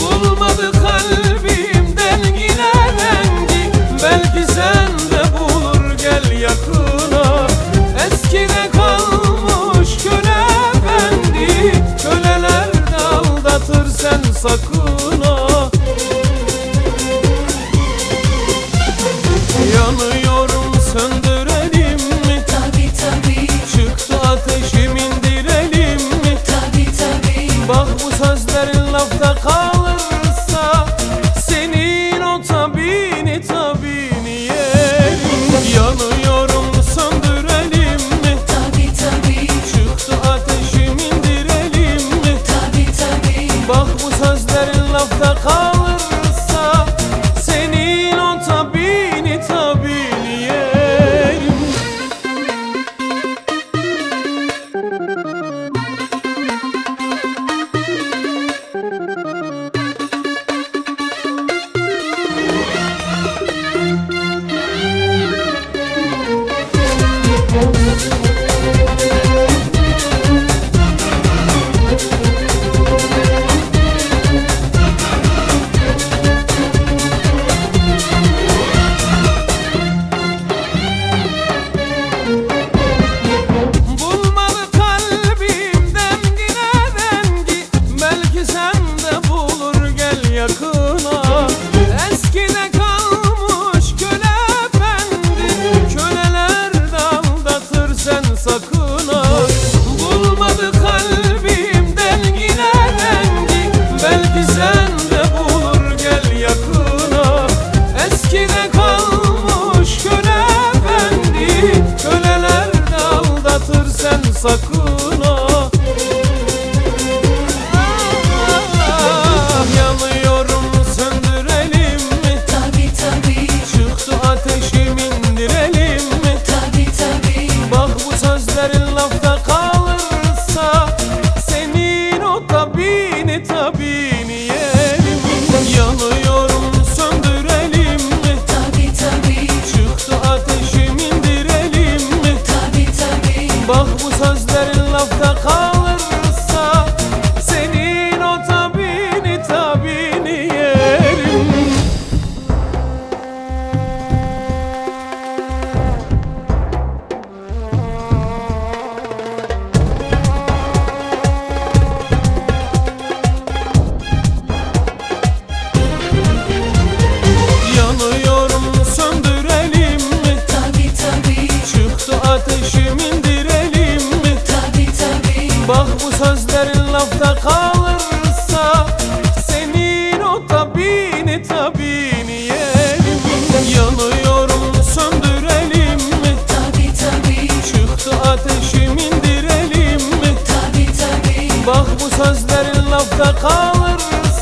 Bulmadı kalbim. Oh. consacre Bak bu sözlerin lafta kalırsa Senin o tabini tabini yerim Yanıyorum söndürelim mi? tabi tabi Çıktı ateşim indirelim mi? tabi tabi Bak bu sözlerin lafta kalırsa